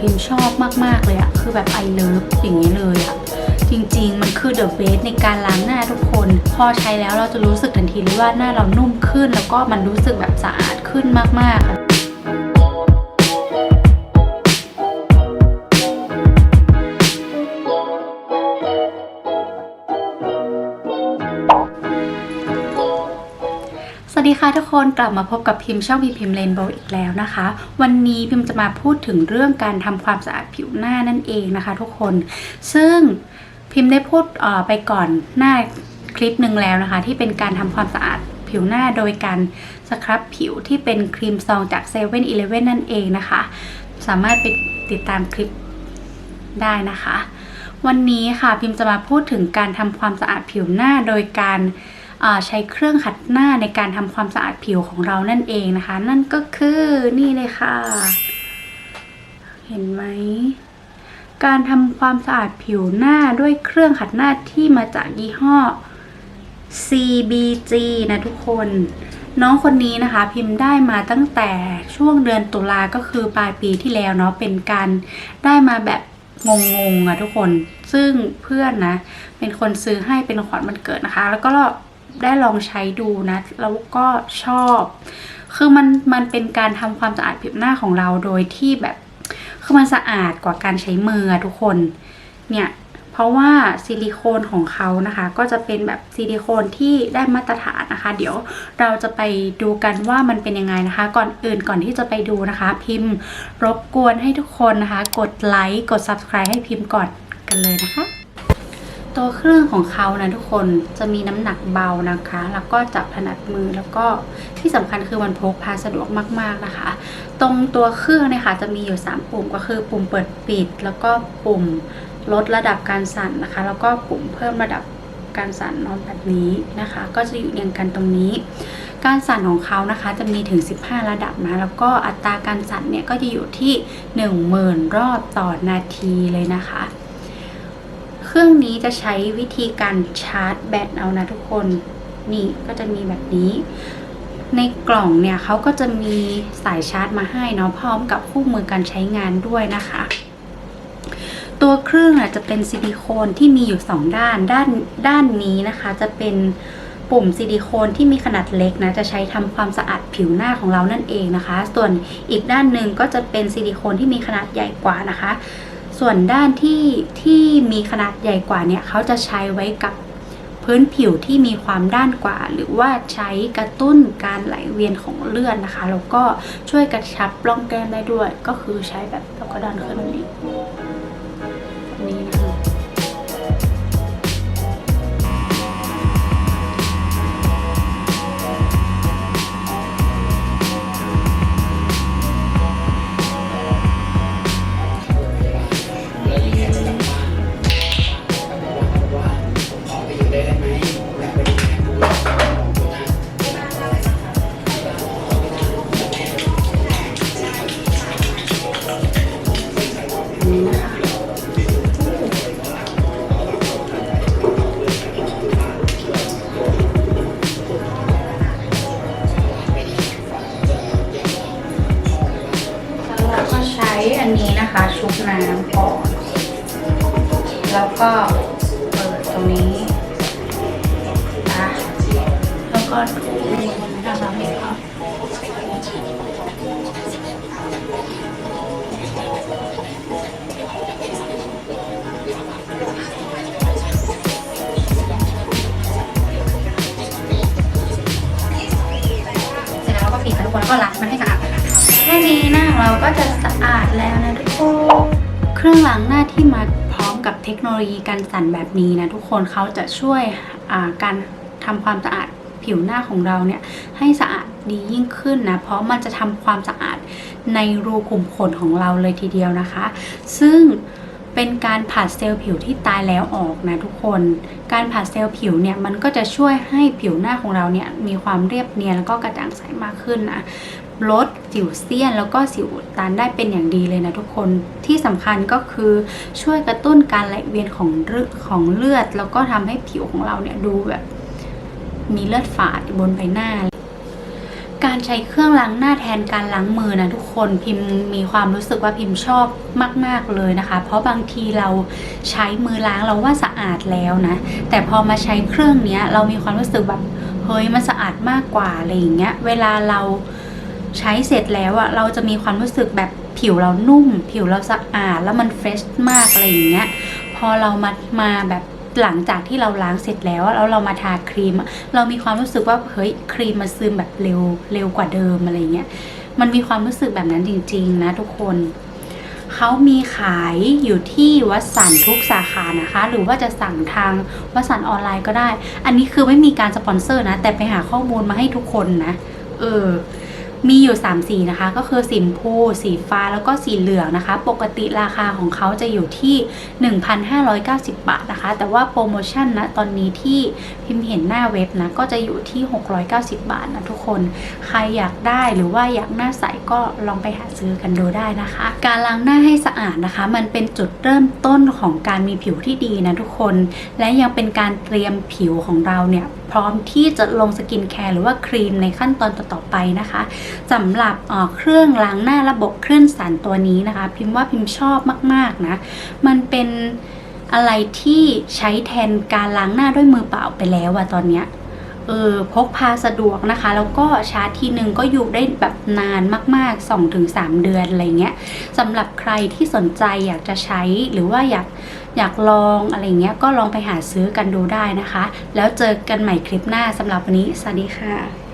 พิมชอบมาก ๆ เลยอะคือแบบไอเลย์อย่างนี้เลยอะจริง ๆ มันคือเดอะเบสในการล้างหน้าทุกคน พอใช้แล้วเราจะรู้สึกทันทีเลยว่าหน้าเรานุ่มขึ้น แล้วก็มันรู้สึกแบบสะอาดขึ้นมาก ๆ ทุกคนกลับมาพบกับพิมพ์ช่องพิมพ์พิมเรนโบว์อีกแล้วนะคะ วันนี้พิมพ์จะมาพูดถึงเรื่องการทำความสะอาดผิวหน้านั่นเองนะคะทุกคน ซึ่งพิมพ์ได้พูดออไปก่อนหน้าคลิปหนึ่งแล้วนะคะ ที่เป็นการทำความสะอาดผิวหน้าโดยการสครับผิวที่เป็นครีมซองจาก7 e เ e ่ e อนั่นเองนะคะ สามารถไปติดตามคลิปได้นะคะ วันนี้ค่ะพิมพ์จะมาพูดถึงการทำความสะอาดผิวหน้าโดยการ ใช้เครื่องขัดหน้าในการทำความสะอาดผิวของเรานั่นเองนะคะ นั่นก็คือนี่เลยค่ะ เห็นไหมการทำความสะอาดผิวหน้าด้วยเครื่องขัดหน้าที่มาจากยี่ห้อ CBG นะทุกคน น้องคนนี้นะคะพิมพ์ได้มาตั้งแต่ช่วงเดือนตุลาก็คือปลายปีที่แล้วเนาะเป็นการได้มาแบบงงๆอะทุกคน ซึ่งเพื่อนนะ เป็นคนซื้อให้เป็นขวัญวันเกิดนะคะ แล้วก็ ได้ลองใช้ดูนะ แล้วก็ชอบ คือมันมันเป็นการทำความสะอาดผิวหน้าของเราโดยที่แบบ คือมันสะอาดกว่าการใช้มือทุกคน เนี่ยเพราะว่าซิลิโคนของเขานะคะ ก็จะเป็นแบบซิลิโคนที่ได้มาตรฐานนะคะ เดี๋ยวเราจะไปดูกันว่ามันเป็นยังไงนะคะ ก่อนอื่นก่อนที่จะไปดูนะคะ พิมพ์รบกวนให้ทุกคนนะคะ กดไลค์กด subscribe ให้พิมพ์ก่อนกันเลยนะคะ ตัวเครื่องของเขานะทุกคนจะมีน้ำหนักเบานะคะ แล้วก็จับถนัดมือแล้วก็ที่สำคัญคือมันพกพาสะดวกมาก ๆนะคะ ตรงตัวเครื่องเนี่ยค่ะจะมีอยู่ 3 ปุ่มก็คือปุ่มเปิดปิด แล้วก็ปุ่มลดระดับการสั่นนะคะ แล้วก็ปุ่มเพิ่มระดับการสั่นนอนแบบนี้นะคะ ก็จะอยู่เรียงกันตรงนี้ การสั่นของเขานะคะจะมีถึง 15 ระดับนะ แล้วก็อัตราการสั่นเนี่ยก็จะอยู่ที่ 10,000 รอบต่อนาทีเลยนะคะ เครื่องนี้จะใช้วิธีการชาร์จแบตเอานะทุกคน นี่ก็จะมีแบบนี้ ในกล่องเนี่ยเขาก็จะมีสายชาร์จมาให้เนาะพร้อมกับคู่มือการใช้งานด้วยนะคะ ตัวเครื่องอะจะเป็นซิลิโคนที่มีอยู่ 2 ด้านด้านด้านนี้นะคะ จะเป็นปุ่มซิลิโคนที่มีขนาดเล็กนะจะใช้ทำความสะอาดผิวหน้าของเรานั่นเองนะคะ ส่วนอีกด้านหนึ่งก็จะเป็นซิลิโคนที่มีขนาดใหญ่กว่านะคะ ส่วนด้านที่ที่มีขนาดใหญ่กว่าเนี่ยเขาจะใช้ไว้กับพื้นผิวที่มีความด้านกว่า หรือว่าใช้กระตุ้นการไหลเวียนของเลือดนะคะแล้วก็ช่วยกระชับร่องแก้มได้ด้วย ก็คือใช้แบบแล้วก็ดันขึ้นแบบนี้ นี่นะคะแล้วเราก็ใช้อันนี้นะคะ ชุบน้ำก่อน แล้วก็เปิดตรงนี้นะแล้วก็ถู ก็ปิดค่ะทุกคนแล้างมันให้สะอาดแค่นี้หน้าของเราก็จะสะอาดแล้วนะทุกคนเครื่องล้างหน้าที่มาพร้อมกับเทคโนโลยีการสั่นแบบนี้นะทุกคนเขาจะช่วยการทำความสะอาดผิวหน้าของเราเนี่ยให้สะอาดดียิ่งขึ้นนะ เพราะมันจะทำความสะอาดในรูขุมขนของเราเลยทีเดียวนะคะ ซึ่ง เป็นการผัดเซลล์ผิวที่ตายแล้วออกนะทุกคน การผัดเซลล์ผิวเนี่ยมันก็จะช่วยให้ผิวหน้าของเราเนี่ยมีความเรียบเนียนแล้วก็กระจ่างใสมากขึ้นนะลดสิวเซียนแล้วก็สิวอุดตันได้เป็นอย่างดีเลยนะทุกคนที่สำคัญก็คือช่วยกระตุ้นการไหลเวียนของของเลือด แล้วก็ทำให้ผิวของเราเนี่ยดูแบบมีเลือดฝาดบนใบหน้า การใช้เครื่องล้างหน้าแทนการล้างมือนะทุกคนพิมพ์มีความรู้สึกว่าพิมพ์ชอบมาก ๆเลยนะคะ เพราะบางทีเราใช้มือล้างเราว่าสะอาดแล้วนะ แต่พอมาใช้เครื่องเนี้ยเรามีความรู้สึกแบบเฮ้ยมันสะอาดมากกว่าอะไรอย่างเงี้ยเวลาเราใช้เสร็จแล้วอะเราจะมีความรู้สึกแบบผิวเรานุ่ม ผิวเราสะอาดแล้วมันเฟรชมากอะไรอย่างเงี้ยพอเรามามาแบบ หลังจากที่เราล้างเสร็จแล้วแล้วเรามาทาครีม เรามีความรู้สึกว่าเฮ้ยครีมมันซึมแบบเร็วเร็วกว่าเดิมอะไรเงี้ยมันมีความรู้สึกแบบนั้นจริง ๆ นะทุกคนเขามีขายอยู่ที่วัดสันทุกสาขานะคะ หรือว่าจะสั่งทางวัดสันออนไลน์ก็ได้ อันนี้คือไม่มีการสปอนเซอร์นะ แต่ไปหาข้อมูลมาให้ทุกคนนะ เออ มีอยู่ 3 สีนะคะ ก็คือสีชมพูสีฟ้าแล้วก็สีเหลืองนะคะ ปกติราคาของเขาจะอยู่ที่ 1,590 บาทนะคะ แต่ว่าโปรโมชั่นนะตอนนี้ที่พิมพ์เห็นหน้าเว็บนะ ก็จะอยู่ที่ 690 บาทนะทุกคน ใครอยากได้หรือว่าอยากหน้าใสก็ลองไปหาซื้อกันดูได้นะคะ การล้างหน้าให้สะอาดนะคะ มันเป็นจุดเริ่มต้นของการมีผิวที่ดีนะทุกคน และยังเป็นการเตรียมผิวของเราเนี่ย พร้อมที่จะลงสกินแคร์หรือว่าครีมในขั้นตอนต่อๆไปนะคะสำหรับเครื่องล้างหน้าระบบคลื่นสันตัวนี้นะคะ พิมพ์ว่าพิมพ์ชอบมากๆนะ มันเป็นอะไรที่ใช้แทนการล้างหน้าด้วยมือเปล่าไปแล้วอะตอนเนี้ย เออพกพาสะดวกนะคะ แล้วก็ชาร์จทีนึงก็อยู่ได้แบบนานมากๆ 2-3 เดือนอะไรเงี้ยสำหรับใครที่สนใจอยากจะใช้หรือว่าอยากอยากลองอะไรเงี้ยก็ลองไปหาซื้อกันดูได้นะคะ แล้วเจอกันใหม่คลิปหน้าสำหรับวันนี้ สวัสดีค่ะ